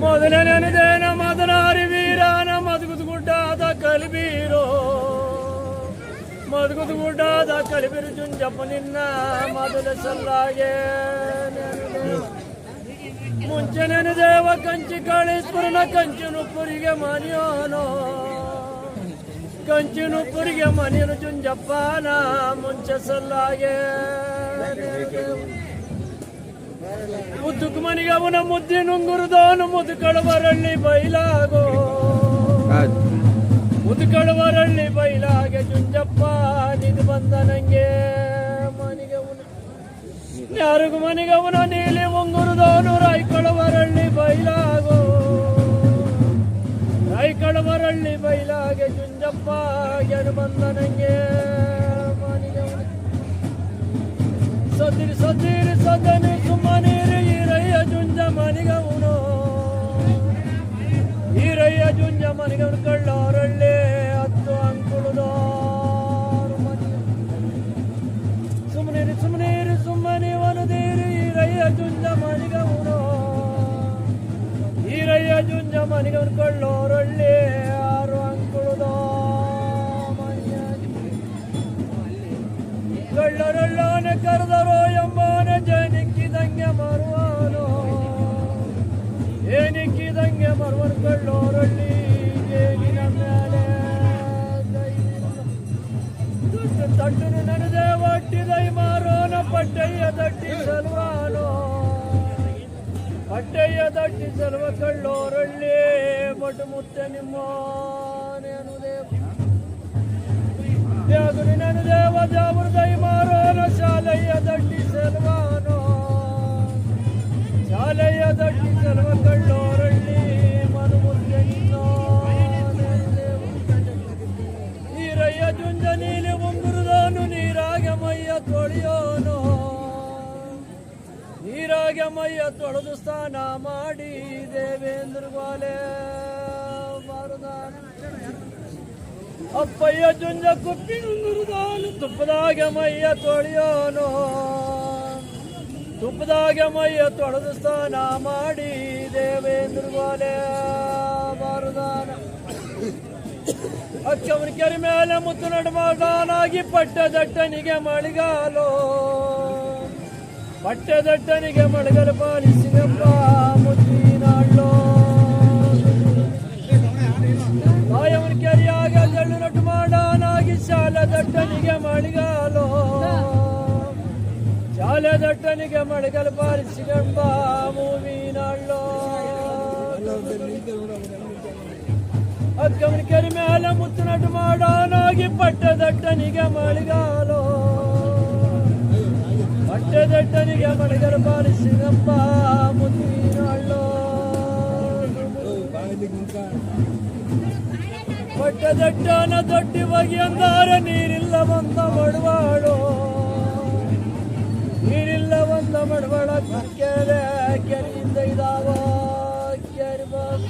ಮೊದಲನೇದೇನ ಮದನಾರಿ ವೀರನ ಮದುಗುದು ಗುಡ್ಡಾದ ಕಲಿಬೀರೋ ಮದುಗುದು ಗುಡ್ಡಾದ ಕಲಿಬೀರು ಜುಂಜಪ್ಪ ನಿನ್ನ ಮೊದಲ ಸಲ್ಲಾಗೆ ನೆನೆದೆವು. ಮುಂಚೆ ನೆನೆದೇವ ಕಂಚಿ ಕಾಳೇಶ್ವರನ ಕಂಚನುಪ್ಪರಿಗೆ ಮನೆಯೋನೋ ಕಂಚಿನುಪ್ಪರಿಗೆ ಮನೆಯನು ಜುಂಜಪ್ಪನ ಮುಂಚೆ ಸಲ್ಲಾಗೆ ನೆನೆದೆವು. ಮುದ್ದುಕು ಮನಿಗೆ ಅವನ ಮುದ್ದೆ ನುಂಗುರುದೋನು ಮುದುಕಳವರಳ್ಳಿ ಬೈಲಾಗೋ ಮುದುಕಳವರಳ್ಳಿ ಬೈಲಾಗೆ ಜುಂಜಪ್ಪ ನಿದು ಬಂದ ನಂಗೆ ಮನಿಗವನ ಯಾರಿಗೂ ಮನಿಗವನ ನೀಲಿ ಉಂಗುರುದೋನು ರಾಯ್ಕೊಳವರಳ್ಳಿ ಬೈಲಾಗೋ ರಾಯ್ಕೊಳವರಳ್ಳಿ ಬೈಲಾಗೆ ಜುಂಜಪ್ಪ ಎನು ಬಂದ ನಂಗೆ ಸದಿರಿ ಸದಿರಿ, ಸದನಿ, ಸುಮ್ಮನೀರಿ, ಈರಯ್ಯ ಜುಂಜ ಮನಿಗವನು. ಈರಯ್ಯ ಜುಂಜ ಮನಿಗವನು, ಕಳ್ಳಾರಳ್ಳಿ ಹತ್ತು ಅಂಕುಳದಾರು ಸುಮ್ಮನೀರಿ ಸುಮ್ಮನೀರಿ, ಸುಮ್ಮನಿ ವನದೀರಿ ಈರಯ್ಯ ಜುಂಜ ಮನಿಗವನು. ಈರಯ್ಯ ಜುಂಜ ಮನಿಗವನು, ಕಳ್ಳಾರಳ್ಳಿ ಕರೆದರೋ ಎಂಬಾನೆ ಜನಿಕ್ಕಿದಂಗೆ ಮರುವಾನೋ ಏನಿಕ್ಕಿದಂಗೆ ಮರುವನು ಕಳ್ಳೋರಳ್ಳಿ ಜೇನಿನ ಮೇಲೆ ದೊಡ್ಡ ತಟ್ಟನು ನನದೆ ಒಟ್ಟಿದೈ ಮಾರೋನ ಪಟ್ಟಯ್ಯ ದಟ್ಟಿ ಸಲ್ವಾನೋ ಪಟ್ಟಯ್ಯ ದಟ್ಟಿ ಸಲ್ವ ಕಳ್ಳೋರಳ್ಳಿ ಬಟ್ಟು ಮುತ್ತೆ ನಿಮ್ಮ ಯಾಗುನಿ ನನ್ನ ದೇವ ದೇವರ ದೈ ಮಾರೋನ ಶಾಲೆಯ ದಟ್ಟಿ ಸೆಲ್ವಾನೋ. ಶಾಲೆಯ ದಟ್ಟಿ ಸೆಲ್ವ ಕಳ್ಳೋರಳ್ಳಿ ಮನುಮುದ್ದೆನ್ನೋ ನೀರಯ್ಯ ಜುಂಜ ನೀಲಿ ಉಂಗುರುದಾನು ನೀರಾಗ ಮೈಯ ತೊಳೆಯೋನೋ. ನೀರಾಗ ಮೈಯ ತೊಳೆದು ಸ್ನಾನ ಮಾಡಿ ದೇವೇಂದ್ರ ಗೋಲೆ ಅಪ್ಪಯ್ಯ ಜುಂಜ ಕುಪ್ಪಿ ತುಪ್ಪದಾಗ ಮಯ್ಯ ಮೈಯ ತೊಳೆಯೋನು. ತುಪ್ಪದಾಗ ಮೈಯ ತೊಳೆದು ಸ್ನಾನ ಮಾಡಿ ದೇವೇಂದ್ರ ಗೋಲೆ ಬಾರದಾನ. ಅಕ್ಷವನ ಕೆರೆ ಮೇಲೆ ಮುತ್ತು ನಡುಮಗಾನಾಗಿ ಪಟ್ಟದಟ್ಟನಿಗೆ ಮಳಿಗಾಲು. ಪಟ್ಟದಟ್ಟನಿಗೆ ಮಳಿಗಲ ಪಾಲಿಸಿದಪ್ಪ ಮುತ್ತಿನಾಳ್ಳೋ ತಾಯವನ ಕೆರೆಯಾಗ ಜಳ್ಳು ನಟ್ಟು ಮಾಡಾನಾಗಿ ಶಾಲೆ ದಟ್ಟನಿಗೆ ಮಳಿಗಾಲು ಶಾಲೆ ದಟ್ಟನಿಗೆ ಮಳೆಗಲು ಪಾಲಿಸಿಗಂಬ ಮೂವಿನಾಳ್ಳೋ ಅಕ್ಕವನ ಕೆರೆ ಮೇಲೆ ಮುತ್ತು ನಟ್ಟು ಮಾಡಾನಾಗಿ ಪಟ್ಟದಟ್ಟನಿಗೆ ಮಳಿಗಾಲು ಪಟ್ಟದಟ್ಟನಿಗೆ ಮಳೆಗಲು ಪಾಲಿಸಿಗಂಬ ಪಟ್ಟದಟ್ಟನ ದೊಡ್ಡಿ ಬಗೆ ಅಂದಾರ, ನೀರಿಲ್ಲ ಬಂದ ಬಡವಾಳು. ನೀರಿಲ್ಲ ಬಂದ ಬಡವಾಳ ಕೆರೆ ಕೆರೆಯಿಂದ ಇದಾವ. ಕೆರೆ ಬಾವಿ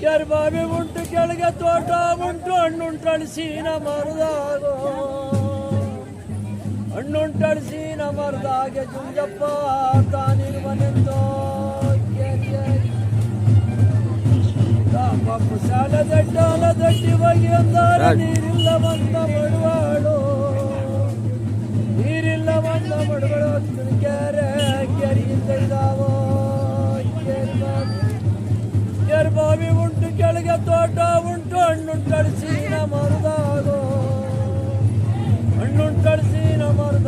ಕೆರೆ ಬಾವಿ ಉಂಟು, ಕೆಳಗೆ ತೋಟ ಉಂಟು ಹಣ್ಣುಂಟಳಿಸಿನ ಮರದಾಗೋ. ಹಣ್ಣುಂಟಳಿಸಿನ ಮರದಾಗೆ ಜುಂಜಪ್ಪ ತಾನಿರುವನೆಂದೋ. ಅಂದಾರ ನೀರಿಲ್ಲ ಬಂದ ಮಡುವಾಳು ನೀರಿಲ್ಲ ಬಂದ ಮಡುಗಳು ಕೆರೆ ಕೆರೆಯಿಂದ ಇದಾವೋ? ಕೆರೆ ಬಾವಿ ಉಂಟು ಕೆಳಗೆ ತೋಟ ಉಂಟು ಹಣ್ಣುಂಟಳಿಸಿನ ಮರದಾಗೋ? ಹಣ್ಣುಂಟಳಿಸಿನ ಮರದಾಗೆ? ಜುಂಜಪ್ಪ